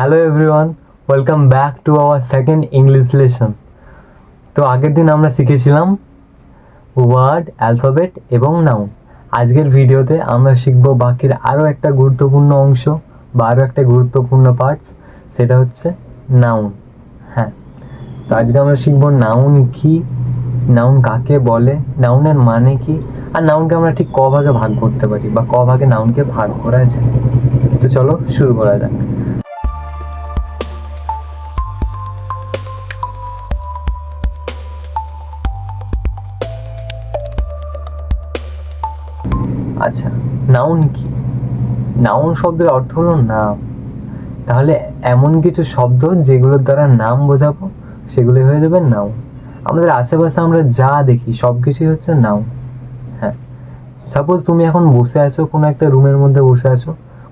Hello everyone welcome back to our second English lesson তো আগের দিন আমরা শিখেছিলাম ওয়ার্ড অ্যালফাবেট এবং নাউন আজকের ভিডিওতে আমরা শিখব বাকির আরও একটা গুরুত্বপূর্ণ অংশ বা আরও একটা গুরুত্বপূর্ণ পার্টস সেটা হচ্ছে নাউন হ্যাঁ তো আজকে আমরা শিখব নাউন কি নাউন কাকে বলে নাউনের মানে কি, আর নাউনকে আমরা ঠিক ক ভাগে ভাগ করতে পারি বা ক ভাগে নাউনকে ভাগ করা যায়। তো চলো শুরু করা যাক। আচ্ছা নাউন কি? নাউন শব্দের অর্থ হলো নাম। তাহলে এমন কিছু শব্দ যেগুলোর দ্বারা নাম বোঝাবো সেগুলি হয়ে যাবে নাউন আমাদের আশেপাশে আমরা যা দেখি, সব কিছুই হচ্ছে নাউন হ্যাঁ। সাপোজ তুমি এখন বসে আছো, কোনো একটা রুমের মধ্যে বসে আছো,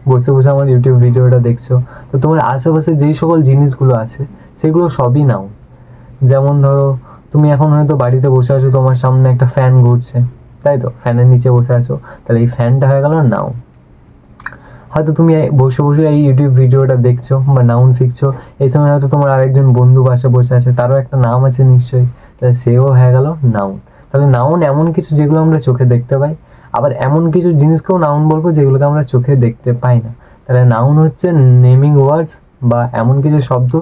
বসে বসে আমার ইউটিউব ভিডিওটা দেখছ, তো তোমার আশেপাশে যেই সকল জিনিসগুলো আছে, সেগুলো সবই নাউন যেমন ধরো, তুমি এখন হয়তো বাড়িতে বসে আছো, তোমার সামনে একটা ফ্যান ঘুরছে। তাই তো ফ্যানের নিচে বসে আছো। তাহলে এই ফ্যানটা হয়ে গেল নাউন হয়তো তুমি বসে বসে এই ইউটিউব ভিডিওটা দেখছ বা নাউন শিখছো। এই সময় হয়তো তোমার আরেকজন বন্ধু পাশে বসে আছে, তারও একটা নাম আছে নিশ্চয়ই। তাহলে সেও হয়ে গেল নাউন। তাহলে নাউন এমন কিছু যেগুলো আমরা চোখে দেখতে পাই, আবার এমন কিছু জিনিসকেও নাউন বলব যেগুলোকে আমরা চোখে দেখতে পাই না। তাহলে নাউন হচ্ছে নেমিং ওয়ার্ডস বা এমন কিছু শব্দ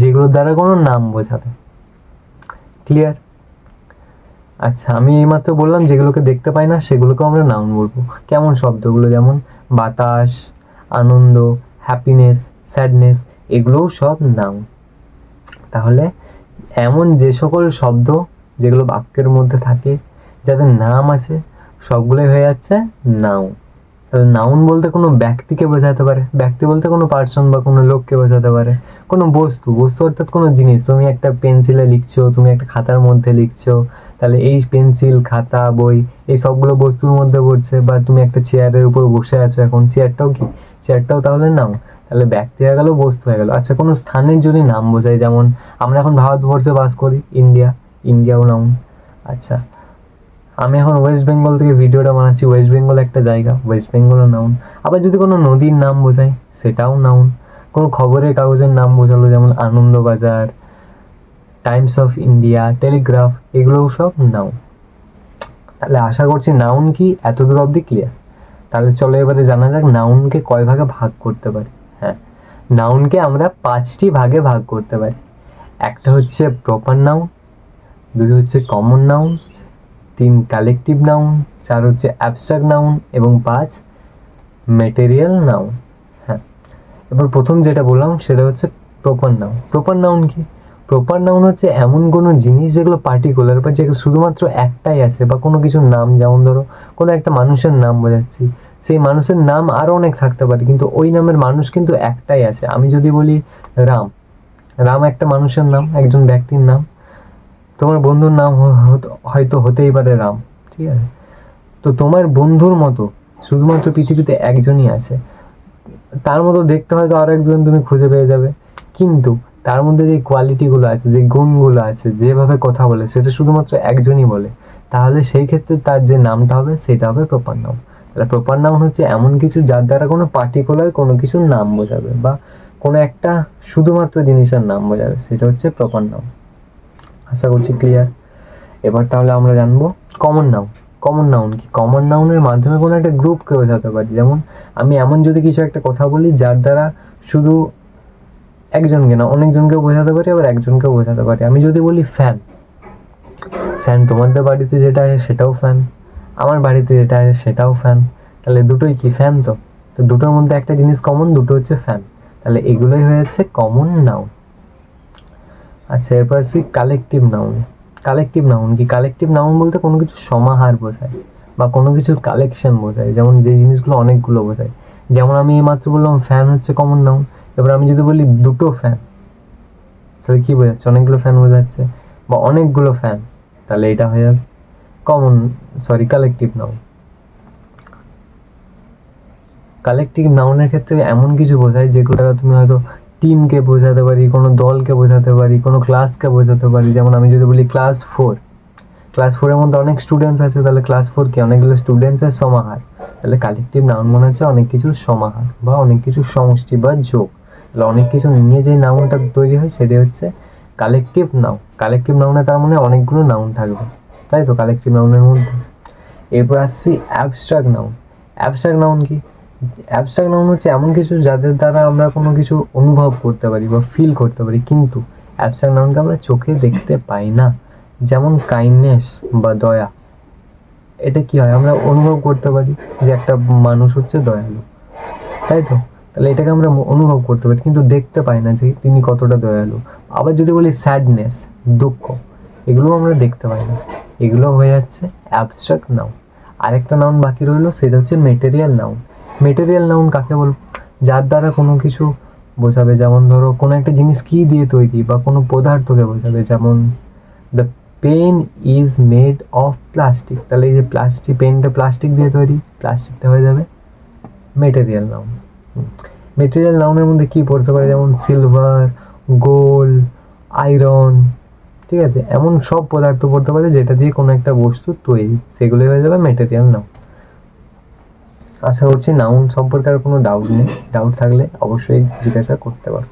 যেগুলোর দ্বারা কোনো নাম বোঝাবে। ক্লিয়ার আচ্ছা আমি এইমাত্র বললাম যেগুলোকে দেখতে পাই না, সেগুলোকেও আমরা নাউন বলব। কেমন শব্দগুলো? যেমন বাতাস, আনন্দ হ্যাপিনেস স্যাডনেস এগুলোও সব নাউন তাহলে এমন যে সকল শব্দ যেগুলো বাক্যের মধ্যে থাকে, যাদের নাম আছে, সবগুলোই হয়ে যাচ্ছে নাউন নাউন বলতে কোনো ব্যক্তিকে বোঝাতে পারে? ব্যক্তি বলতে কোনো পার্সন বা কোনো লোককে বোঝাতে পারে? কোনো বস্তু বস্তু অর্থাৎ কোনো জিনিস। তুমি একটা পেন্সিলে লিখছো, তুমি একটা খাতার মধ্যে লিখছো, তাহলে এই পেন্সিল খাতা, বই, এই সবগুলো বস্তুর মধ্যে পড়ছে বা তুমি একটা চেয়ারের উপর বসে আছো এখন। চেয়ারটাও কি? চেয়ারটাও তাহলে নাও তাহলে ব্যক্তি হয়ে গেল, বস্তু হয়ে গেল। আচ্ছা কোনো স্থানের যদি নাম বোঝায়, যেমন আমরা এখন ভারতবর্ষে বাস করি ইন্ডিয়া ইন্ডিয়াও নাউন আচ্ছা আমি এখন ওয়েস্ট বেঙ্গল থেকে ভিডিওটা বানাচ্ছি। ওয়েস্ট বেঙ্গল একটা জায়গা ওয়েস্ট বেঙ্গলও নাউন আবার যদি কোনো নদীর নাম বোঝায় সেটাও নাউন। কোনো খবরের কাগজের নাম বোঝালো, যেমন Anandabazar Times of India Telegraph এগুলোও সব নাউন। তাহলে আশা করছি নাউন কি এত দূর অবধি ক্লিয়ার তাহলে চলো এবারে জানা যাক নাউনকে কয় ভাগে ভাগ করতে পারি। হ্যাঁ নাউনকে আমরা পাঁচটি ভাগে ভাগ করতে পারি। একটা হচ্ছে প্রপার নাউন, দুই হচ্ছে কমন নাউন তিন কালেকটিভ নাউন চার হচ্ছে অ্যাবস্ট্রাক্ট নাউন এবং পাঁচ মেটেরিয়াল নাউন হ্যাঁ এবার প্রথম যেটা বললাম সেটা হচ্ছে প্রপার নাউন প্রপার নাউন কি? প্রপার নাউন হচ্ছে এমন কোনো জিনিস যেগুলো পার্টিকুলার বা যেগুলো শুধুমাত্র একটাই আছে বা কোনো কিছুর নাম, যেমন ধরো কোনো একটা মানুষের নাম বোঝাচ্ছি, সেই মানুষের নাম আরও অনেক থাকতে পারে, কিন্তু ওই নামের মানুষ কিন্তু একটাই আছে। আমি যদি বলি রাম রাম একটা মানুষের নাম, একজন ব্যক্তির নাম তোমার বন্ধুর নাম হয়তো হতেই পারে রাম, ঠিক আছে? তো তোমার বন্ধুর মতো শুধুমাত্র পৃথিবীতে একজনই আছে। তার মতো দেখতে হয়তো আরও একজন তুমি খুঁজে পেয়ে যাবে। কিন্তু তার মধ্যে যে কোয়ালিটিগুলো আছে, যে গুণগুলো আছে, যেভাবে কথা বলে, সেটা শুধুমাত্র একজনই বলে, তাহলে সেই ক্ষেত্রে তার যে নামটা হবে, সেটা হবে প্রপার নাম। তাহলে প্রপার নাম হচ্ছে এমন কিছু যার দ্বারা কোনো পার্টিকুলার কোনো কিছুর নাম বোঝাবে, বা কোনো একটা শুধুমাত্র জিনিসের নাম বোঝাবে, সেটা হচ্ছে প্রপার নাম। আশা করছি ক্লিয়ার এবার তাহলে আমরা জানব কমন নাউন কমন নাউন কি? কমন নাউনের মাধ্যমে কোনো একটা গ্রুপকে বোঝাতে পারি। যেমন আমি এমন যদি কিছু একটা কথা বলি, যার দ্বারা শুধু একজনকে না অনেকজনকে বোঝাতে পারি, আবার একজনকে বোঝাতে পারি। আমি যদি বলি ফ্যান ফ্যান তোমাদের বাড়িতে যেটা আছে সেটাও ফ্যান আমার বাড়িতে যেটা আছে সেটাও ফ্যান তাহলে দুটোই কি? ফ্যান তো। তো দুটোর মধ্যে একটা জিনিস কমন দুটো হচ্ছে ফ্যান তাহলে এগুলোই হয়ে যাচ্ছে কমন নাউন আচ্ছা এরপর আসি কালেকটিভ নাউন কালেকটিভ নাউন কি? কালেকটিভ নাউন বলতে কোনো কিছু সমাহার বোঝায় বা কোনো কিছুর কালেকশন বোঝায়, যেমন যে জিনিসগুলো অনেকগুলো বোঝায়। যেমন আমি এই মাত্র বললাম ফ্যান হচ্ছে কমন নাউন এবার আমি যদি বলি দুটো ফ্যান তাহলে কী বোঝাচ্ছে? অনেকগুলো ফ্যান বোঝাচ্ছে বা অনেকগুলো ফ্যান তাহলে এটা হয়ে যাবে common sorry collective noun collective নাউনের ক্ষেত্রে এমন কিছু বোঝায় যেগুলো তুমি হয়তো টিমকে বোঝাতে পারি, কোনো দলকে বোঝাতে পারি, কোনো ক্লাসকে বোঝাতে পারি। যেমন আমি যদি বলি ক্লাস ফোর ক্লাস ফোরের মধ্যে অনেক স্টুডেন্টস আছে, তাহলে ক্লাস ফোর কি? অনেকগুলো স্টুডেন্টসের সমাহার। তাহলে কালেকটিভ নাউন মনে হচ্ছে অনেক কিছুর সমাহার বা অনেক কিছুর সমষ্টি বা যোগ। তাহলে অনেক কিছু নিয়ে যে নাউনটা তৈরি হয় সেটি হচ্ছে কালেকটিভ নাউন কালেকটিভ নাউনে তার মানে অনেকগুলো নাউন থাকবে। তাই তো? কালেকটিভ নাউনের মধ্যে। এরপর আসছি অ্যাবস্ট্রাক্ট নাউন অ্যাবস্ট্রাক্ট নাউন কি? অ্যাবস্ট্রাক্ট নাউন হচ্ছে এমন কিছু যাদের দ্বারা আমরা কোনো কিছু অনুভব করতে পারি বা ফিল করতে পারি, কিন্তু অ্যাবস্ট্রাক্ট নাউনকে আমরা চোখে দেখতে পাই না। যেমন কাইন্ডনেস বা দয়া। এটা কি হয়? আমরা অনুভব করতে পারি যে একটা মানুষ হচ্ছে দয়ালু। তাই তো? তাহলে এটাকে আমরা অনুভব করতে পারি, কিন্তু দেখতে পাই না যে তিনি কতটা দয়ালু। আবার যদি বলি স্যাডনেস দুঃখ, এগুলোও আমরা দেখতে পাই না। এগুলো হয়ে যাচ্ছে অ্যাবস্ট্রাক্ট নাউন আরেকটা নাউন বাকি রইল, সেটা হচ্ছে মেটেরিয়াল নাউন মেটেরিয়াল নাউন কাকে বলব যার দ্বারা কোনো কিছু বোঝাবে, যেমন ধরো কোনো একটা জিনিস কী দিয়ে তৈরি বা কোনো পদার্থকে বোঝাবে, যেমন the pen is made of plastic তাহলে এই যে প্লাস্টিক পেনটা প্লাস্টিক দিয়ে তৈরি প্লাস্টিকটা হয়ে যাবে মেটেরিয়াল নাউন মেটেরিয়াল নাউনের মধ্যে কী পড়তে পারে? যেমন সিলভার গোল্ড আয়রন ঠিক আছে? এমন সব পদার্থ পড়তে পারে যেটা দিয়ে কোনো একটা বস্তু তৈরি সেগুলো হয়ে যাবে মেটেরিয়াল নাউন আশা করছি নাউন সম্পর্কে আর কোনো ডাউট নেই। ডাউট থাকলে অবশ্যই জিজ্ঞাসা করতে পারো।